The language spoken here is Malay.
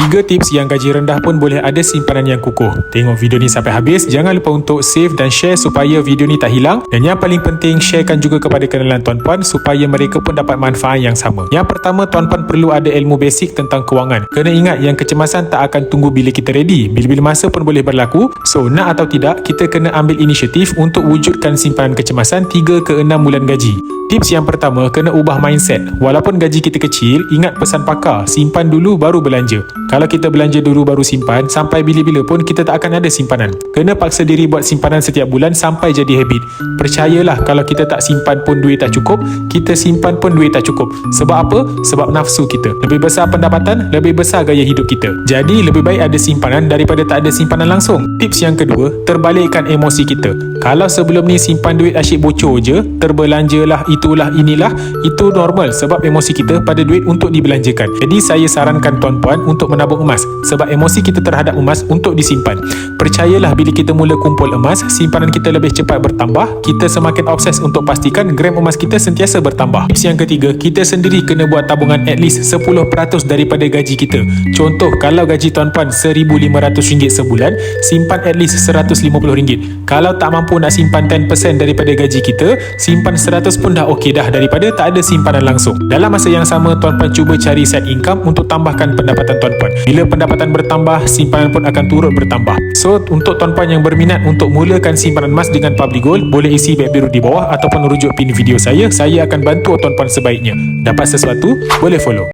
Tiga tips yang gaji rendah pun boleh ada simpanan yang kukuh. Tengok video ni sampai habis. Jangan lupa untuk save dan share supaya video ni tak hilang. Dan yang paling penting, sharekan juga kepada kenalan tuan-puan supaya mereka pun dapat manfaat yang sama. Yang pertama, tuan-puan perlu ada ilmu basic tentang kewangan. Kena ingat yang kecemasan tak akan tunggu bila kita ready. Bila-bila masa pun boleh berlaku. So, nak atau tidak, kita kena ambil inisiatif untuk wujudkan simpanan kecemasan 3 ke 6 bulan gaji. Tips yang pertama, kena ubah mindset. Walaupun gaji kita kecil, ingat pesan pakar, simpan dulu baru belanja. Kalau kita belanja dulu baru simpan, sampai bila-bila pun kita tak akan ada simpanan. Kena paksa diri buat simpanan setiap bulan sampai jadi habit. Percayalah kalau kita tak simpan pun duit tak cukup, kita simpan pun duit tak cukup. Sebab apa? Sebab nafsu kita. Lebih besar pendapatan, lebih besar gaya hidup kita. Jadi lebih baik ada simpanan daripada tak ada simpanan langsung. Tips yang kedua, terbalikkan emosi kita. Kalau sebelum ni simpan duit asyik bocor je, terbelanjalah itulah inilah, itu normal sebab emosi kita pada duit untuk dibelanjakan. Jadi saya sarankan tuan-puan untuk menabung emas sebab emosi kita terhadap emas untuk disimpan. Percayalah bila kita mula kumpul emas, simpanan kita lebih cepat bertambah, kita semakin obses untuk pastikan gram emas kita sentiasa bertambah. Tips yang ketiga, kita sendiri kena buat tabungan at least 10% daripada gaji kita. Contoh, kalau gaji tuan-puan RM1,500 sebulan, simpan at least RM150. Kalau tak mampu nak simpan 10% daripada gaji kita, simpan 100 pun dah okey dah daripada tak ada simpanan langsung. Dalam masa yang sama, tuan-puan cuba cari side income untuk tambahkan pendapatan tuan-puan. Bila pendapatan bertambah, simpanan pun akan turut bertambah. So, untuk tuan-puan yang berminat untuk mulakan simpanan emas dengan Public Gold, boleh isi beg biru di bawah ataupun rujuk pin video saya. Saya akan bantu tuan-puan sebaiknya. Dapat sesuatu, boleh follow.